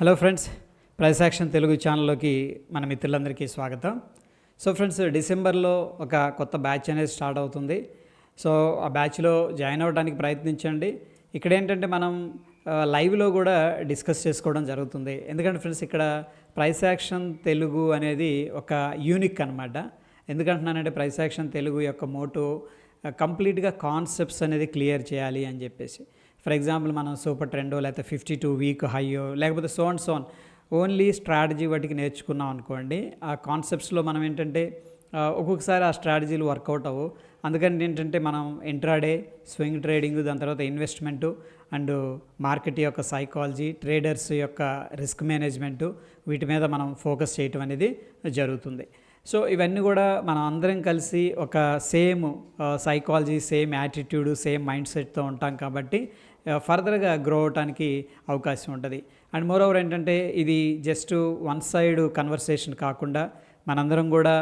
Hello friends price action Telugu ఛానల్లోకి మన మిత్రులందరికీ స్వాగతం. సో ఫ్రెండ్స్ డిసెంబర్లో ఒక కొత్త బ్యాచ్ అనేది స్టార్ట్ అవుతుంది. సో ఆ బ్యాచ్లో జాయిన్ అవ్వడానికి ప్రయత్నించండి. ఇక్కడ ఏంటంటే మనం లైవ్లో కూడా డిస్కస్ చేసుకోవడం జరుగుతుంది. ఎందుకంటే ఫ్రెండ్స్ ఇక్కడ ప్రైస్ యాక్షన్ తెలుగు అనేది ఒక యూనిక్ అనమాట ఎందుకంటున్నానంటే ప్రైస్ యాక్షన్ తెలుగు యొక్క మోటో కంప్లీట్గా కాన్సెప్ట్స్ అనేది క్లియర్ చేయాలి అని చెప్పేసి. ఫర్ ఎగ్జాంపుల్ మనం సూపర్ ట్రెండో లేకపోతే ఫిఫ్టీ టూ వీక్ హైయో లేకపోతే సోన్ సోన్ ఓన్లీ స్ట్రాటజీ వాటికి నేర్చుకున్నాం అనుకోండి. ఆ కాన్సెప్ట్స్లో మనం ఏంటంటే ఒక్కొక్కసారి ఆ స్ట్రాటజీలు వర్కౌట్ అవ్వు. అందుకని ఏంటంటే మనం ఇంట్రాడే స్వింగ్ ట్రేడింగ్ దాని తర్వాత ఇన్వెస్ట్మెంటు అండ్ మార్కెట్ యొక్క సైకాలజీ ట్రేడర్స్ యొక్క రిస్క్ మేనేజ్మెంటు వీటి మీద మనం ఫోకస్ చేయటం అనేది జరుగుతుంది. సో ఇవన్నీ కూడా మనం అందరం కలిసి ఒక same psychology same attitude same mind సెట్తో ఉంటాం కాబట్టి ఫర్దర్గా గ్రో అవటానికి అవకాశం ఉంటుంది. అండ్ మోర్ ఓవర్ ఏంటంటే ఇది జస్ట్ వన్ సైడ్ కన్వర్సేషన్ కాకుండా మనందరం కూడా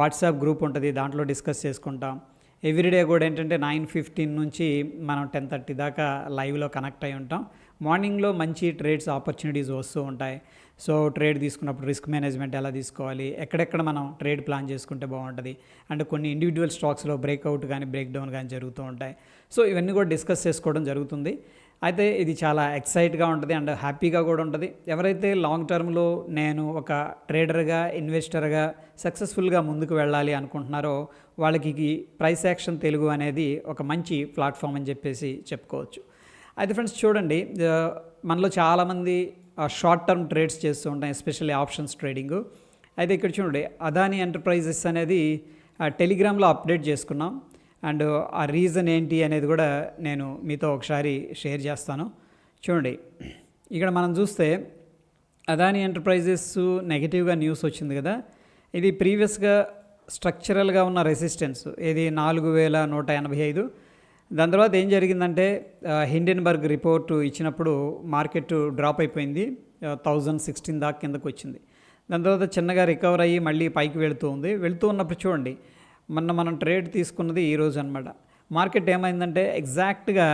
వాట్సాప్ గ్రూప్ ఉంటుంది దాంట్లో డిస్కస్ చేసుకుంటాం. ఎవ్రీడే కూడా ఏంటంటే నైన్ ఫిఫ్టీన్ నుంచి మనం టెన్ థర్టీ దాకా లైవ్లో కనెక్ట్ అయి ఉంటాం. మార్నింగ్లో మంచి ట్రేడ్స్ ఆపర్చునిటీస్ వస్తూ ఉంటాయి. సో ట్రేడ్ తీసుకున్నప్పుడు రిస్క్ మేనేజ్మెంట్ ఎలా తీసుకోవాలి? ఎక్కడెక్కడ మనం ట్రేడ్ ప్లాన్ చేసుకుంటే బాగుంటుంది? అండ్ కొన్ని ఇండివిజువల్ స్టాక్స్లో బ్రేక్అవుట్ కానీ బ్రేక్ డౌన్ కానీ జరుగుతూ ఉంటాయి. సో ఇవన్నీ కూడా డిస్కస్ చేసుకోవడం జరుగుతుంది. అయితే ఇది చాలా ఎక్సైట్గా ఉంటుంది అండ్ హ్యాపీగా కూడా ఉంటుంది. ఎవరైతే లాంగ్ టర్మ్లో నేను ఒక ట్రేడర్గా ఇన్వెస్టర్గా సక్సెస్ఫుల్గా ముందుకు వెళ్ళాలి అనుకుంటున్నారో వాళ్ళకి ప్రైస్ యాక్షన్ తెలుగు అనేది ఒక మంచి ప్లాట్ఫామ్ అని చెప్పేసి చెప్పుకోవచ్చు. అయితే ఫ్రెండ్స్ చూడండి మనలో చాలామంది షార్ట్ టర్మ్ ట్రేడ్స్ చేస్తూ ఉంటాం ఎస్పెషల్లీ ఆప్షన్స్ ట్రేడింగ్ అయితే ఇక్కడ చూడండి అదాని ఎంటర్ప్రైజెస్ అనేది టెలిగ్రామ్లో అప్డేట్ చేసుకున్నాం. అండ్ ఆ రీజన్ ఏంటి అనేది కూడా నేను మీతో ఒకసారి షేర్ చేస్తాను. చూడండి ఇక్కడ మనం చూస్తే అదాని ఎంటర్ప్రైజెస్ నెగిటివ్గా న్యూస్ వచ్చింది కదా. ఇది ప్రీవియస్గా స్ట్రక్చరల్గా ఉన్న రెసిస్టెన్స్ ఇది నాలుగు వేల నూట ఎనభై ఐదు. దాని తర్వాత ఏం జరిగిందంటే హిండెన్బర్గ్ రిపోర్ట్ ఇచ్చినప్పుడు మార్కెట్ డ్రాప్ అయిపోయింది. థౌజండ్ సిక్స్టీన్ దాకా కిందకు వచ్చింది. దాని తర్వాత చిన్నగా రికవర్ అయ్యి మళ్ళీ పైకి వెళుతూ ఉంది. వెళుతూ ఉన్నప్పుడు చూడండి మొన్న మనం ట్రేడ్ తీసుకున్నది ఈ రోజు అనమాట మార్కెట్ ఏమైందంటే ఎగ్జాక్ట్గా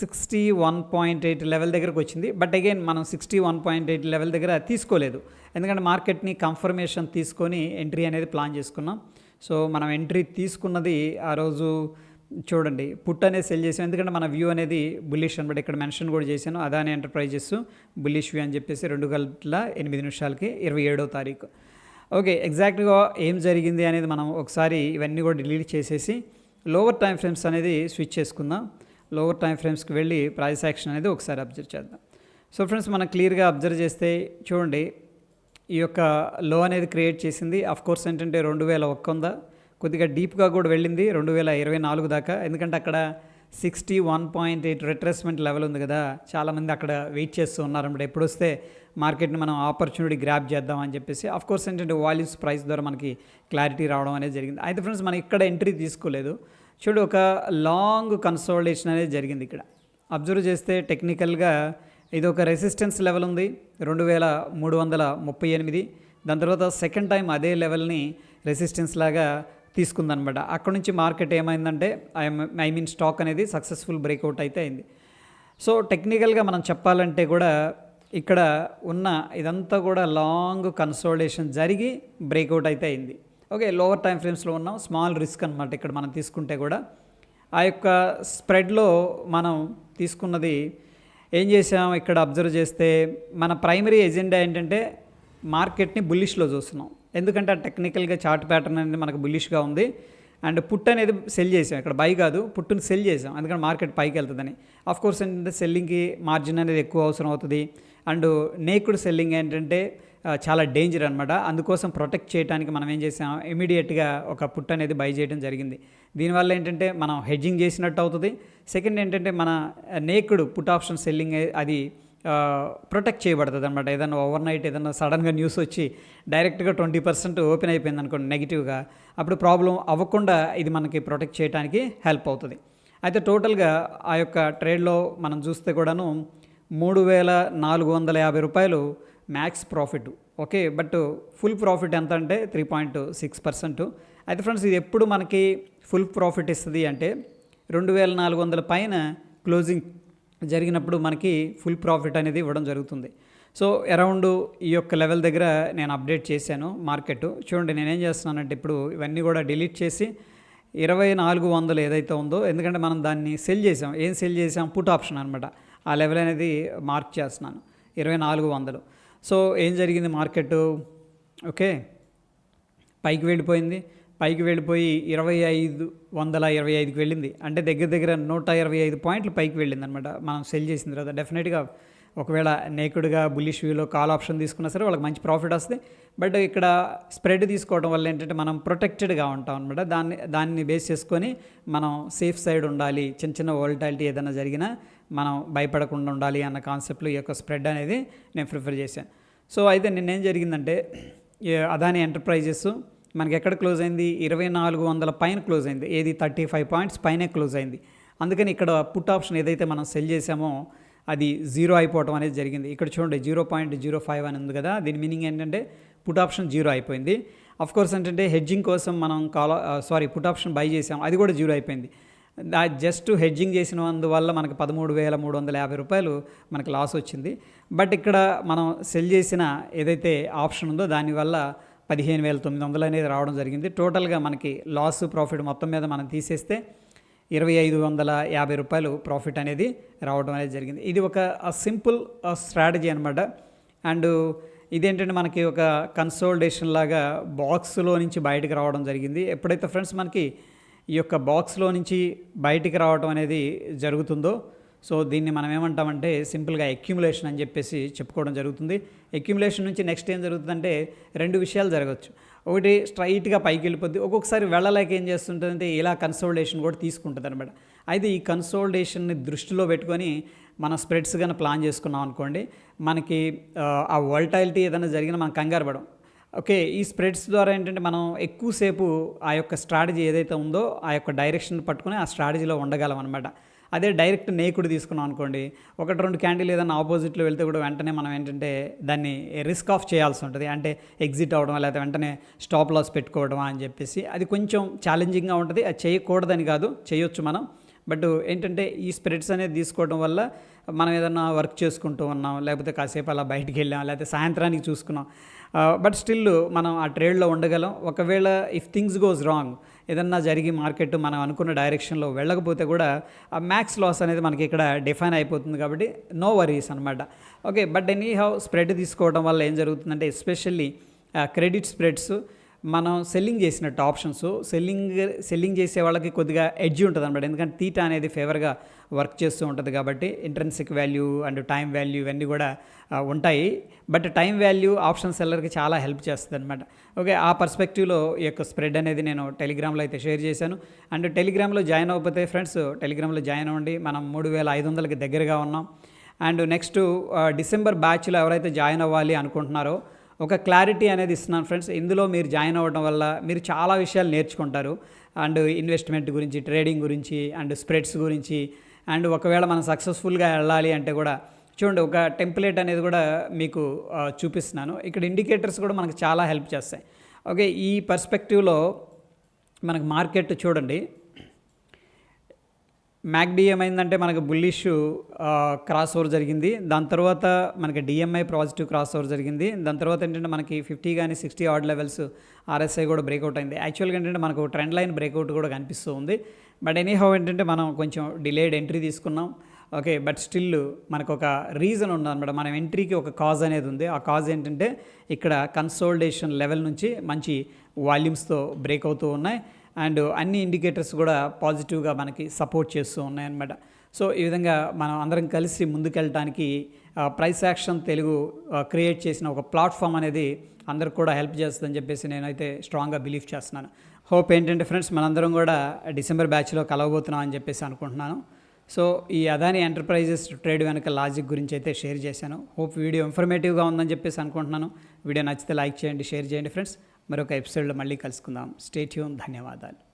sixty one point eight level దగ్గరకు వచ్చింది. బట్ అగైన్ మనం sixty one point eight level దగ్గర తీసుకోలేదు. ఎందుకంటే మార్కెట్ని కన్ఫర్మేషన్ తీసుకొని ఎంట్రీ అనేది ప్లాన్ చేసుకున్నాం. సో మనం ఎంట్రీ తీసుకున్నది ఆ రోజు చూడండి పుట్ అనేది సెల్ చేసాం. ఎందుకంటే మన వ్యూ అనేది బుల్లిష్ అనమాట ఇక్కడ మెన్షన్ కూడా చేశాను. అదాని ఎంటర్ప్రైజెస్ బుల్లిష్ వ్యూ అని చెప్పేసి రెండు గంటల ఎనిమిది నిమిషాలకి ఇరవై ఏడో తారీఖు. ఓకే ఎగ్జాక్ట్గా ఏం జరిగింది అనేది మనం ఒకసారి ఇవన్నీ కూడా డిలీట్ చేసేసి లోవర్ టైం ఫ్రేమ్స్ అనేది స్విచ్ చేసుకుందాం. లోవర్ టైం ఫ్రేమ్స్కి వెళ్ళి ప్రైస్ యాక్షన్ అనేది ఒకసారి అబ్జర్వ్ చేద్దాం. సో ఫ్రెండ్స్ మనం క్లియర్గా అబ్జర్వ్ చేస్తే చూడండి ఈ యొక్క లో అనేది క్రియేట్ చేసింది. అఫ్ కోర్స్ ఏంటంటే రెండు వేల ఒక్క ఉందా కొద్దిగా డీప్గా కూడా వెళ్ళింది రెండు వేల ఇరవై నాలుగు దాకా. ఎందుకంటే అక్కడ sixty one point eight retracement level ఉంది కదా. చాలామంది అక్కడ వెయిట్ చేస్తూ ఉన్నారు. అనమాట ఎప్పుడు వస్తే మార్కెట్ని మనం ఆపర్చునిటీ గ్రాప్ చేద్దాం అని చెప్పేసి అఫ్ కోర్స్ ఏంటంటే వాల్యూస్ ప్రైస్ ద్వారా మనకి క్లారిటీ రావడం అనేది జరిగింది. అయితే ఫ్రెండ్స్ మనం ఇక్కడ ఎంట్రీ తీసుకోలేదు. చూడు ఒక లాంగ్ కన్సోలిడేషన్ అనేది జరిగింది ఇక్కడ. అబ్జర్వ్ చేస్తే టెక్నికల్గా ఇది ఒక రెసిస్టెన్స్ లెవెల్ ఉంది రెండు వేల మూడు వందల ముప్పై ఎనిమిది. దాని తర్వాత సెకండ్ టైం అదే లెవెల్ని రెసిస్టెన్స్ లాగా తీసుకుందనమాట. అక్కడ నుంచి మార్కెట్ ఏమైందంటే ఐ మీన్ స్టాక్ అనేది సక్సెస్ఫుల్ బ్రేక్అవుట్ అయితే అయింది. సో టెక్నికల్గా మనం చెప్పాలంటే కూడా ఇక్కడ ఉన్న ఇదంతా కూడా లాంగ్ కన్సోలిడేషన్ జరిగి బ్రేక్అవుట్ అయితే అయింది. ఓకే లోవర్ టైం ఫ్రేమ్స్లో ఉన్నాం. స్మాల్ రిస్క్ అనమాట ఇక్కడ మనం తీసుకుంటే కూడా. ఆ యొక్క స్ప్రెడ్లో మనం తీసుకున్నది ఏం చేసాం? ఇక్కడ అబ్జర్వ్ చేస్తే మన ప్రైమరీ ఎజెండా ఏంటంటే మార్కెట్ని బుల్లిష్లో చూస్తున్నాం. ఎందుకంటే ఆ టెక్నికల్గా చార్ట్ ప్యాటర్న్ అనేది మనకు బుల్లిష్గా ఉంది. అండ్ పుట్ అనేది సెల్ చేసాం. ఇక్కడ బై కాదు పుట్టుని సెల్ చేసాం. ఎందుకంటే మార్కెట్ పైకి వెళ్తుందని. ఆఫ్ కోర్స్ ఏంటంటే సెల్లింగ్కి మార్జిన్ అనేది ఎక్కువ అవసరం అవుతుంది. అండ్ నేకుడ్ సెల్లింగ్ ఏంటంటే చాలా డేంజర్ అనమాట అందుకోసం ప్రొటెక్ట్ చేయడానికి మనం ఏం చేసాం? ఇమీడియట్గా ఒక పుట్ అనేది బై చేయడం జరిగింది. దీనివల్ల ఏంటంటే మనం హెడ్జింగ్ చేసినట్టు అవుతుంది. సెకండ్ ఏంటంటే మన నేకుడ్ పుట్ ఆప్షన్ సెల్లింగ్ అది ప్రొటెక్ట్ చేయబడుతుంది అనమాట ఏదైనా ఓవర్ నైట్ ఏదైనా సడన్గా న్యూస్ వచ్చి డైరెక్ట్గా ట్వంటీ పర్సెంట్ ఓపెన్ అయిపోయింది అనుకోండి నెగిటివ్గా అప్పుడు ప్రాబ్లం అవ్వకుండా ఇది మనకి ప్రొటెక్ట్ చేయడానికి హెల్ప్ అవుతుంది. అయితే టోటల్గా ఆ యొక్క ట్రేడ్లో మనం చూస్తే కూడాను మూడు వేల నాలుగు వందల యాభై రూపాయలు max profit okay but full profit ఎంత అంటే త్రీ పాయింట్ సిక్స్ పర్సెంట్ అయితే ఫ్రెండ్స్ ఇది ఎప్పుడు మనకి ఫుల్ ప్రాఫిట్ ఇస్తుంది అంటే రెండు వేల నాలుగు వందల పైన క్లోజింగ్ జరిగినప్పుడు మనకి ఫుల్ ప్రాఫిట్ అనేది ఇవ్వడం జరుగుతుంది. సో అరౌండ్ ఈ యొక్క లెవెల్ దగ్గర నేను అప్డేట్ చేశాను మార్కెట్ చూడండి నేనేం చేస్తున్నానంటే ఇప్పుడు ఇవన్నీ కూడా డిలీట్ చేసి ఇరవై నాలుగు వందలు ఏదైతే ఉందో ఎందుకంటే మనం దాన్ని సెల్ చేసాం. ఏం సెల్ చేసాం? పుట్ ఆప్షన్ అనమాట ఆ లెవెల్ అనేది మార్క్ చేస్తున్నాను. ఇరవై నాలుగు వందలు. సో ఏం జరిగింది మార్కెట్ ఓకే పైకి వెళ్ళిపోయింది. పైకి వెళ్ళిపోయి ఇరవై ఐదు వందల ఇరవై ఐదుకి వెళ్ళింది. అంటే దగ్గర దగ్గర నూట ఇరవై ఐదు పాయింట్లు పైకి వెళ్ళింది అనమాట మనం సెల్ చేసిన తర్వాత డెఫినెట్గా ఒకవేళ నేకుడుగా బుల్లిష్ వ్యూలో కాల్ ఆప్షన్ తీసుకున్నా సరే వాళ్ళకి మంచి ప్రాఫిట్ వస్తుంది. బట్ ఇక్కడ స్ప్రెడ్ తీసుకోవడం వల్ల ఏంటంటే మనం ప్రొటెక్టెడ్గా ఉంటాం అనమాట దాన్ని దాన్ని బేస్ చేసుకొని మనం సేఫ్ సైడ్ ఉండాలి. చిన్న చిన్న వాలిటాలిటీ ఏదైనా జరిగినా మనం భయపడకుండా ఉండాలి అన్న కాన్సెప్ట్లో ఈ యొక్క స్ప్రెడ్ అనేది నేను ప్రిఫర్ చేశాను సో అయితే నిన్నేం జరిగిందంటే అదాని ఎంటర్ప్రైజెస్ మనకి ఎక్కడ క్లోజ్ అయింది? ఇరవై నాలుగు వందల పైన క్లోజ్ అయింది. ఏది థర్టీ ఫైవ్ పాయింట్స్ పైనే క్లోజ్ అయింది. అందుకని ఇక్కడ పుట్ ఆప్షన్ ఏదైతే మనం సెల్ చేసామో అది జీరో అయిపోవడం అనేది జరిగింది. ఇక్కడ చూడండి జీరో పాయింట్ జీరో ఫైవ్ అని ఉంది కదా? దీని మీనింగ్ ఏంటంటే పుట్ ఆప్షన్ జీరో అయిపోయింది. అఫ్ కోర్స్ ఏంటంటే హెడ్జింగ్ కోసం మనం call sorry put option buy చేసాం అది కూడా జీరో అయిపోయింది. దా జస్ట్ హెడ్జింగ్ చేసినందువల్ల మనకు పదమూడు వేల మూడు వందల యాభై రూపాయలు మనకు లాస్ వచ్చింది. బట్ ఇక్కడ మనం సెల్ చేసిన ఏదైతే ఆప్షన్ ఉందో దానివల్ల పదిహేను వేల తొమ్మిది వందలు అనేది రావడం జరిగింది. టోటల్గా మనకి లాస్ ప్రాఫిట్ మొత్తం మీద మనం తీసేస్తే ఇరవై ఐదు వందల యాభై రూపాయలు ప్రాఫిట్ అనేది రావడం అనేది జరిగింది. ఇది ఒక సింపుల్ స్ట్రాటజీ అనమాట అండ్ ఇదేంటంటే మనకి ఒక కన్సోల్డేషన్ లాగా బాక్స్లో నుంచి బయటకు రావడం జరిగింది. ఎప్పుడైతే ఫ్రెండ్స్ మనకి ఈ యొక్క బాక్స్లో నుంచి బయటికి రావడం అనేది జరుగుతుందో సో దీన్ని మనం ఏమంటామంటే సింపుల్గా అక్యుములేషన్ అని చెప్పేసి చెప్పుకోవడం జరుగుతుంది. అక్యుములేషన్ నుంచి నెక్స్ట్ ఏం జరుగుతుందంటే రెండు విషయాలు జరగవచ్చు ఒకటి స్ట్రైట్గా పైకి వెళ్ళిపోద్ది. ఒక్కొక్కసారి వెళ్ళలేక ఏం చేస్తుంటుందంటే ఇలా కన్సోల్డేషన్ కూడా తీసుకుంటుంది అనమాట అయితే ఈ కన్సోల్డేషన్ని దృష్టిలో పెట్టుకొని మన స్ప్రెడ్స్ కానీ ప్లాన్ చేసుకున్నాం అనుకోండి మనకి ఆ, ఆ వోల్టాలిటీ ఏదైనా జరిగినా మనం కంగారు పడం ఓకే ఈ స్ప్రెడ్స్ ద్వారా ఏంటంటే మనం ఎక్కువసేపు ఆ యొక్క స్ట్రాటజీ ఏదైతే ఉందో ఆ యొక్క డైరెక్షన్ పట్టుకొని ఆ స్ట్రాటజీలో ఉండగలం అనమాట అదే డైరెక్ట్ నేకుడు తీసుకున్నాం అనుకోండి. ఒకటి రెండు క్యాండిల్ ఏదైనా ఆపోజిట్లో వెళ్తే కూడా వెంటనే మనం ఏంటంటే దాన్ని రిస్క్ ఆఫ్ చేయాల్సి ఉంటుంది. అంటే ఎగ్జిట్ అవ్వడం లేకపోతే వెంటనే స్టాప్ లాస్ పెట్టుకోవడం అని చెప్పేసి. అది కొంచెం ఛాలెంజింగ్గా ఉంటుంది. అది చేయకూడదని కాదు చేయొచ్చు మనం. బట్ ఏంటంటే ఈ స్పిరిట్స్ అనేది తీసుకోవడం వల్ల మనం ఏదన్నా వర్క్ చేసుకుంటూ ఉన్నాం లేకపోతే కాసేపు అలా బయటికి వెళ్ళాం లేకపోతే సాయంత్రానికి చూసుకున్నాం. బట్ స్టిల్ మనం ఆ ట్రేడ్లో ఉండగలం. ఒకవేళ ఇఫ్ థింగ్స్ గోస్ రాంగ్ ఏదన్నా జరిగి మార్కెట్ మనం అనుకున్న డైరెక్షన్లో వెళ్ళకపోతే కూడా ఆ మ్యాక్స్ లాస్ అనేది మనకి ఇక్కడ డిఫైన్ అయిపోతుంది కాబట్టి నో వరీస్ అనమాట okay but any how spread తీసుకోవడం వల్ల ఏం జరుగుతుందంటే ఎస్పెషల్లీ క్రెడిట్ స్ప్రెడ్స్ మనం సెల్లింగ్ చేసినట్టు ఆప్షన్స్ సెల్లింగ్ సెల్లింగ్ చేసే వాళ్ళకి కొద్దిగా ఎడ్జ్ ఉంటుంది అనమాట ఎందుకంటే తీటా అనేది ఫేవర్గా వర్క్ చేస్తూ ఉంటుంది కాబట్టి intrinsic value and time value ఇవన్నీ కూడా ఉంటాయి. బట్ టైం వాల్యూ ఆప్షన్ సెల్లర్కి చాలా హెల్ప్ చేస్తుంది అనమాట ఓకే ఆ పర్స్పెక్టివ్లో ఈ యొక్క స్ప్రెడ్ అనేది నేను టెలిగ్రామ్లో అయితే షేర్ చేశాను. అండ్ టెలిగ్రామ్లో జాయిన్ అవ్వకపోతే ఫ్రెండ్స్ టెలిగ్రామ్లో జాయిన్ అవ్వండి. మనం మూడు వేల ఐదు వందలకి దగ్గరగా ఉన్నాం. అండ్ నెక్స్ట్ డిసెంబర్ బ్యాచ్లో ఎవరైతే జాయిన్ అవ్వాలి అనుకుంటున్నారో ఒక క్లారిటీ అనేది ఇస్తున్నాను ఫ్రెండ్స్ ఇందులో మీరు జాయిన్ అవ్వడం వల్ల మీరు చాలా విషయాలు నేర్చుకుంటారు. అండ్ ఇన్వెస్ట్మెంట్ గురించి ట్రేడింగ్ గురించి అండ్ స్ప్రెడ్స్ గురించి. అండ్ ఒకవేళ మనం సక్సెస్ఫుల్గా వెళ్ళాలి అంటే కూడా చూడండి ఒక టెంప్లెట్ అనేది కూడా మీకు చూపిస్తున్నాను. ఇక్కడ ఇండికేటర్స్ కూడా మనకు చాలా హెల్ప్ చేస్తాయి. ఓకే ఈ పర్స్పెక్టివ్లో మనకు మార్కెట్ చూడండి. మ్యాక్డి ఏమైందంటే మనకు బుల్లిష్ క్రాస్ ఓవర్ జరిగింది. దాని తర్వాత మనకి డిఎంఐ పాజిటివ్ క్రాస్ ఓవర్ జరిగింది. దాని తర్వాత ఏంటంటే మనకి ఫిఫ్టీ కానీ సిక్స్టీ ఆర్డ్ లెవెల్స్ ఆర్ఎస్ఐ కూడా బ్రేక్అవుట్ అయింది. యాక్చువల్గా ఏంటంటే మనకు ట్రెండ్ లైన్ బ్రేక్అవుట్ కూడా కనిపిస్తూ ఉంది. బట్ ఎనీహౌ ఏంటంటే మనం కొంచెం డిలేడ్ ఎంట్రీ తీసుకున్నాం. ఓకే బట్ స్టిల్ మనకు ఒక రీజన్ ఉందన్నమాట. మనం ఎంట్రీకి ఒక కాజ్ అనేది ఉంది. ఆ కాజ్ ఏంటంటే ఇక్కడ కన్సోల్డేషన్ లెవెల్ నుంచి మంచి వాల్యూమ్స్తో బ్రేక్ అవుతూ ఉన్నాయి. అండ్ అన్ని ఇండికేటర్స్ కూడా పాజిటివ్గా మనకి సపోర్ట్ చేస్తూ ఉన్నాయన్నమాట. సో ఈ విధంగా మనం అందరం కలిసి ముందుకెళ్ళటానికి ప్రైస్ యాక్షన్ తెలుగు క్రియేట్ చేసిన ఒక ప్లాట్ఫామ్ అనేది అందరికి కూడా హెల్ప్ చేస్తుందని చెప్పేసి నేనైతే స్ట్రాంగ్గా బిలీవ్ చేస్తున్నాను. హోప్ ఏంటంటే ఫ్రెండ్స్ మనందరం కూడా డిసెంబర్ బ్యాచ్లో కలవబోతున్నాం అని చెప్పేసి అనుకుంటున్నాను. సో ఈ అదాని ఎంటర్ప్రైజెస్ ట్రేడ్ వెనక లాజిక్ గురించి అయితే షేర్ చేశాను. హోప్ వీడియో ఇన్ఫర్మేటివ్గా ఉందని చెప్పేసి అనుకుంటున్నాను. వీడియో నచ్చితే లైక్ చేయండి షేర్ చేయండి ఫ్రెండ్స్ మరొక ఎపిసోడ్లో మళ్ళీ కలుసుకుందాం. స్టేట్యూన్ ధన్యవాదాలు.